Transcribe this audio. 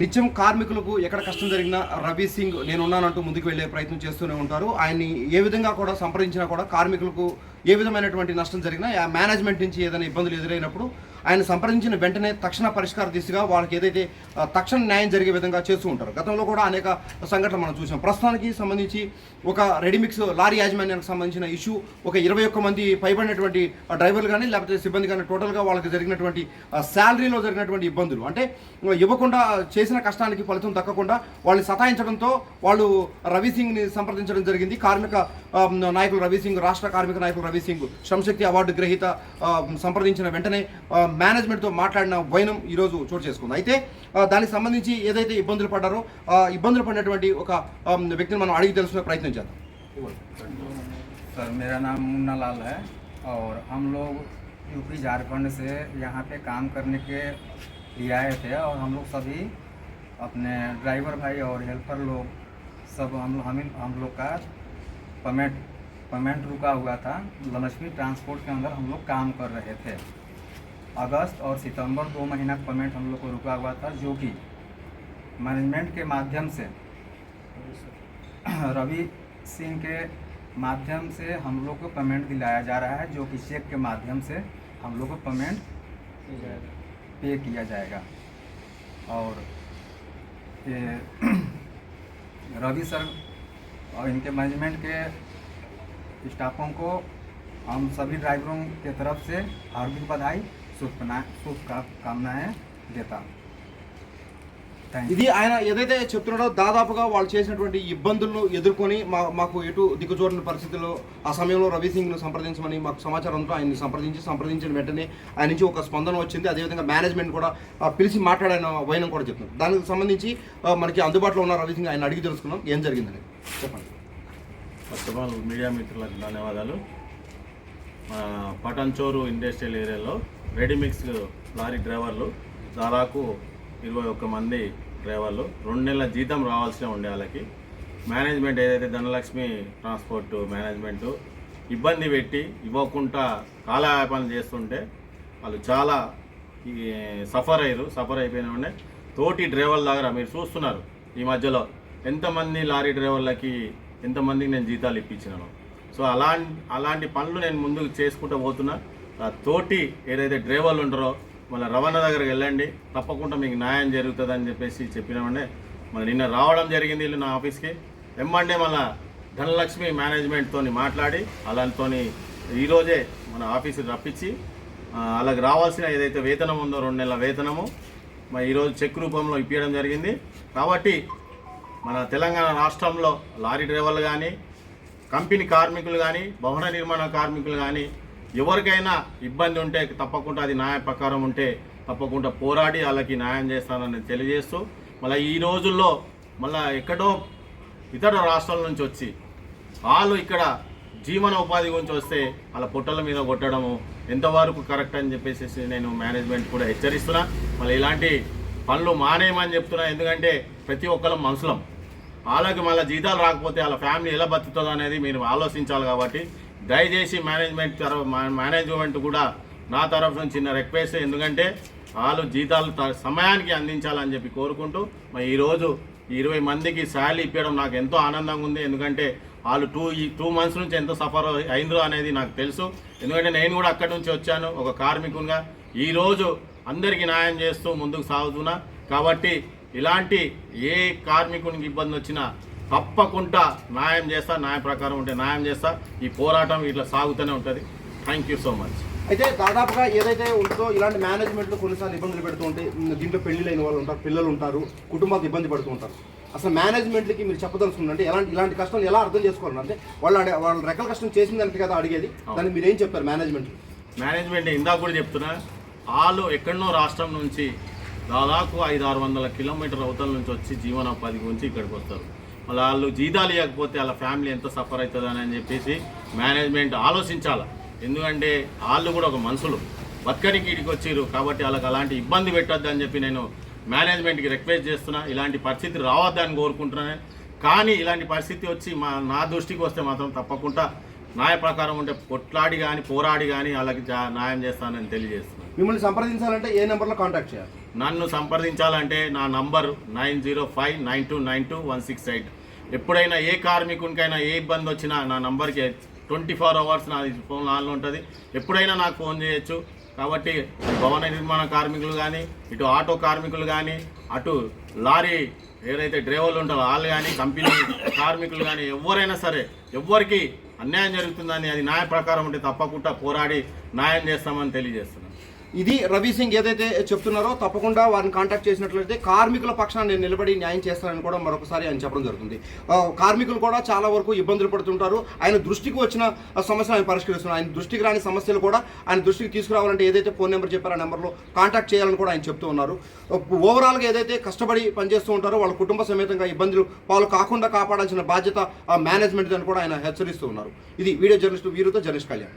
నిత్యం కార్మికులకు ఎక్కడ కష్టం జరిగినా రవి సింగ్ నేనున్నానంటూ ముందుకు వెళ్ళే ప్రయత్నం చేస్తూనే ఉంటారు. ఆయన్ని ఏ విధంగా కూడా సంప్రదించినా కూడా కార్మికులకు ఏ విధమైనటువంటి నష్టం జరిగినా ఆ మేనేజ్మెంట్ నుంచి ఏదైనా ఇబ్బందులు ఎదురైనప్పుడు ఆయన సంప్రదించిన వెంటనే తక్షణ పరిష్కార దిశగా వాళ్ళకి ఏదైతే తక్షణ న్యాయం జరిగే విధంగా చేస్తూ ఉంటారు. గతంలో కూడా అనేక సంఘటనలు మనం చూసాం. ప్రస్తుతానికి సంబంధించి ఒక రెడీమిక్స్ లారీ యాజమాన్యానికి సంబంధించిన ఇష్యూ ఒక ఇరవై ఒక్క మంది పైబడినటువంటి డ్రైవర్లు కానీ లేకపోతే సిబ్బంది కానీ టోటల్గా వాళ్ళకి జరిగినటువంటి శాలరీలో జరిగినటువంటి ఇబ్బందులు. అంటే ఇవ్వకుండా చేసిన కష్టానికి ఫలితం దక్కకుండా వాళ్ళని సతాయించడంతో వాళ్ళు రవి సింగ్ని సంప్రదించడం జరిగింది. కార్మిక నాయకులు రవి సింగ్ రాష్ట్ర కార్మిక నాయకులు రవి సింగ్ శ్రమశక్తి అవార్డు గ్రహీత ఆ, సంప్రదించిన వెంటనే ఆ, మేనేజ్మెంట్తో మాట్లాడిన వైనం ఈరోజు చోటు చేసుకుంది అయితే ఆ, దానికి సంబంధించి ఏదైతే ఇబ్బందులు పడ్డారో ఆ ఇబ్బందులు పడినటువంటి ఒక ఆ, వ్యక్తిని మనం అడిగి తెలుసుకునే ప్రయత్నం చేద్దాం सर मेरा नाम मुन्ना लाल है और हम लोग यूपी झारखंड से यहाँ पे काम करने के लिए आए थे और हम लोग सभी अपने ड्राइवर भाई और हेल्पर लोग सब हम हम हम लोग का पेमेंट पेमेंट रुका हुआ था। लक्ष्मी ट्रांसपोर्ट के अंदर हम लोग काम कर रहे थे। अगस्त और सितंबर दो महीना पेमेंट हम लोग को रुका हुआ था, जो कि मैनेजमेंट के माध्यम से, रवि सिंह के माध्यम से हम लोग को पेमेंट दिलाया जा रहा है, जो कि चेक के माध्यम से हम लोग को पेमेंट पे किया जाएगा। और रवि सर और इनके मैनेजमेंट के स्टाफों को हम सभी ड्राइवरों के तरफ़ से हार्दिक बधाई, शुभकामनाएँ, शुभकामनाएँ देता यू ఇది ఆయన ఏదైతే చెప్తున్నాడో దాదాపుగా వాళ్ళు చేసినటువంటి ఇబ్బందులను ఎదుర్కొని మా మాకు ఎటు దిక్కుచోరని పరిస్థితుల్లో ఆ సమయంలో రవి సింగ్ను సంప్రదించమని మాకు సమాచారంతో ఆయన్ని సంప్రదించి సంప్రదించిన వెంటనే ఆయన నుంచి ఒక స్పందన వచ్చింది. అదేవిధంగా మేనేజ్మెంట్ కూడా పిలిచి మాట్లాడిన వైనం కూడా చెప్తున్నారు. దానికి సంబంధించి మనకి అందుబాటులో ఉన్న రవి సింగ్ ఆయన అడిగి తెలుసుకున్నాం. ఏం జరిగిందని చెప్పండి. ఫస్ట్ ఆఫ్ ఆల్ మీడియా మిత్రులకు ధన్యవాదాలు. మా పటంచోరు ఇండస్ట్రియల్ ఏరియాలో రెడీమిక్స్ లారీ డ్రైవర్లు దాదాపు ఇరవై ఒక్క మంది డ్రైవర్లు. రెండు నెలల జీతం రావాల్సిన ఉండే వాళ్ళకి. మేనేజ్మెంట్ ఏదైతే ధనలక్ష్మి ట్రాన్స్పోర్ట్ మేనేజ్మెంట్ ఇబ్బంది పెట్టి ఇవ్వకుండా కాలయాపన చేస్తుంటే వాళ్ళు చాలా సఫర్ అయ్యారు. సఫర్ అయిపోయిన ఉండే తోటి డ్రైవర్ల దగ్గర మీరు చూస్తున్నారు ఈ మధ్యలో ఎంతమంది లారీ డ్రైవర్లకి ఎంతమందికి నేను జీతాలు ఇప్పించినాను. సో అలా అలాంటి పనులు నేను ముందుకు చేసుకుంటూ పోతున్నా. ఆ తోటి ఏదైతే డ్రైవర్లు ఉంటారో మళ్ళీ రవాణా దగ్గరికి వెళ్ళండి. తప్పకుండా మీకు న్యాయం జరుగుతుంది అని చెప్పేసి చెప్పినామంటే మళ్ళీ నిన్న రావడం జరిగింది వీళ్ళు నా ఆఫీస్కి. ఎమ్మండే మళ్ళీ ధనలక్ష్మి మేనేజ్మెంట్తో మాట్లాడి అలాంటితో ఈరోజే మన ఆఫీస్కి రప్పించి అలాగే అలాగ రావాల్సిన ఏదైతే వేతనం ఉందో రెండు నెలల వేతనము మరి ఈరోజు చెక్ రూపంలో ఇప్పించడం జరిగింది. కాబట్టి మన తెలంగాణ రాష్ట్రంలో లారీ డ్రైవర్లు కానీ కంపెనీ కార్మికులు కానీ భవన నిర్మాణ కార్మికులు కానీ ఎవరికైనా ఇబ్బంది ఉంటే తప్పకుండా అది న్యాయ ప్రకారం ఉంటే తప్పకుండా పోరాడి వాళ్ళకి న్యాయం చేస్తానని తెలియజేస్తూ మళ్ళీ ఈ రోజుల్లో మళ్ళీ ఎక్కడో ఇతర రాష్ట్రాల నుంచి వచ్చి వాళ్ళు ఇక్కడ జీవన ఉపాధి గురించి వస్తే వాళ్ళ పుట్టల మీద కొట్టడము ఎంతవరకు కరెక్ట్ అని చెప్పేసి నేను మేనేజ్మెంట్ కూడా హెచ్చరిస్తున్నా. మళ్ళీ ఇలాంటి పనులు మానేయమని చెప్తున్నా ఎందుకంటే ప్రతి ఒక్కరం మనుషులం వాళ్ళకి మళ్ళీ జీతాలు రాకపోతే వాళ్ళ ఫ్యామిలీ ఎలా బతుకుతుందో అనేది మీరు ఆలోచించాలి కాబట్టి దయచేసి మేనేజ్మెంట్ తరఫు మేనేజ్మెంట్ కూడా నా తరఫు నుంచి చిన్న రిక్వెస్ట్ ఎందుకంటే వాళ్ళు జీతాలు త- సమయానికి అందించాలని చెప్పి కోరుకుంటూ మరి ఈరోజు ఇరవై మందికి శాలరీ ఇప్పించడం నాకు ఎంతో ఆనందంగా ఉంది. ఎందుకంటే వాళ్ళు టూ ఈ టూ మంత్స్ నుంచి ఎంత సఫర్ అయిందో అనేది నాకు తెలుసు. ఎందుకంటే నేను కూడా అక్కడి నుంచి వచ్చాను ఒక కార్మికునిగా. ఈరోజు అందరికీ న్యాయం చేస్తూ ముందుకు సాగుతున్నా. కాబట్టి ఇలాంటి ఏ కార్మికునికి ఇబ్బంది వచ్చినా తప్పకుండా న్యాయం చేస్తా న్యాయ ప్రకారం ఉంటే న్యాయం చేస్తా. ఈ పోరాటం ఇట్లా సాగుతూనే ఉంటుంది. థ్యాంక్ యూ సో మచ్ అయితే దాదాపుగా ఏదైతే ఉంటుందో ఇలాంటి మేనేజ్మెంట్లో కొన్నిసార్లు ఇబ్బందులు పెడుతూ ఉంటాయి దీంట్లో పెళ్ళిళ్ళైన వాళ్ళు ఉంటారు పిల్లలు ఉంటారు కుటుంబాలకు ఇబ్బంది పడుతూ ఉంటారు. అసలు మేనేజ్మెంట్కి మీరు చెప్పదలుచుకుంటే ఎలాంటి ఇలాంటి కష్టం ఎలా అర్థం చేసుకోవాలి అంటే వాళ్ళు అడే వాళ్ళు రెక్కల కష్టం చేసిన దానికి కదా అడిగేది. దాన్ని మీరు ఏం చెప్తారు మేనేజ్మెంట్ మేనేజ్మెంట్ ఇందాక కూడా చెప్తున్నా. వాళ్ళు ఎక్కడనో రాష్ట్రం నుంచి దాదాపు ఐదు ఆరు వందల కిలోమీటర్ అవతల నుంచి వచ్చి జీవనోపాధి గురించి ఇక్కడికి వస్తారు. మళ్ళీ వాళ్ళు జీతాలు ఇవ్వకపోతే వాళ్ళ ఫ్యామిలీ ఎంత సఫర్ అవుతుందని అని చెప్పేసి మేనేజ్మెంట్ ఆలోచించాలి. ఎందుకంటే వాళ్ళు కూడా ఒక మనుషులు. బతకనికి ఇడికి వచ్చిర్రు కాబట్టి వాళ్ళకి అలాంటి ఇబ్బంది పెట్టొద్దు అని చెప్పి నేను మేనేజ్మెంట్కి రిక్వెస్ట్ చేస్తున్నా. ఇలాంటి పరిస్థితి రావద్దని కోరుకుంటున్నాను. కానీ ఇలాంటి పరిస్థితి వచ్చి మా నా దృష్టికి వస్తే మాత్రం తప్పకుండా న్యాయ ప్రకారం ఉంటే కొట్లాడి కానీ పోరాడి కానీ వాళ్ళకి జా- న్యాయం చేస్తానని తెలియజేస్తున్నాను. మిమ్మల్ని సంప్రదించాలంటే ఏ నెంబర్లో కాంటాక్ట్ చేయాలి? నన్ను సంప్రదించాలంటే నా number nine zero five nine two nine two one six eight. ఎప్పుడైనా ఏ కార్మికునికైనా ఏ ఇబ్బంది వచ్చినా నా నంబర్కి ట్వంటీ ఫోర్ అవర్స్ నా ఫోన్ ఆన్లో ఉంటుంది. ఎప్పుడైనా నాకు ఫోన్ చేయొచ్చు. కాబట్టి భవన నిర్మాణ కార్మికులు కానీ ఇటు ఆటో కార్మికులు కానీ అటు లారీ ఏదైతే డ్రైవర్లు ఉంటారో వాళ్ళు కానీ కంపెనీ కార్మికులు కానీ ఎవరైనా సరే ఎవరికి అన్యాయం జరుగుతుందని అది న్యాయ ప్రకారం ఉంటే తప్పకుండా పోరాడి న్యాయం చేస్తామని తెలియజేస్తున్నాను ఇది రవి సింగ్ ఏదైతే చెప్తున్నారో తప్పకుండా వారిని కాంటాక్ట్ చేసినట్లయితే కార్మికుల పక్షాన నేను నిలబడి న్యాయం చేస్తానని కూడా మరొకసారి ఆయన చెప్పడం జరుగుతుంది. కార్మికులు కూడా చాలా వరకు ఇబ్బందులు పడుతుంటారు. ఆయన దృష్టికి వచ్చిన సమస్యలు ఆయన పరిష్కరిస్తున్నారు. ఆయన దృష్టికి రాని సమస్యలు కూడా ఆయన దృష్టికి తీసుకురావాలంటే ఏదైతే ఫోన్ నెంబర్ చెప్పారో ఆ నెంబర్లో కాంటాక్ట్ చేయాలని కూడా ఆయన చెప్తూ ఉన్నారు. ఓవరాల్గా ఏదైతే కష్టపడి పనిచేస్తూ ఉంటారో వాళ్ళ కుటుంబ సమేతంగా ఇబ్బందులు పాలు కాకుండా కాపాడాల్సిన బాధ్యత మేనేజ్మెంట్ అని కూడా ఆయన హెచ్చరిస్తూ ఉన్నారు. ఇది వీడియో జర్నలిస్ట్ వీరుతో జర్నలిస్ట్ కళ్యాణ్.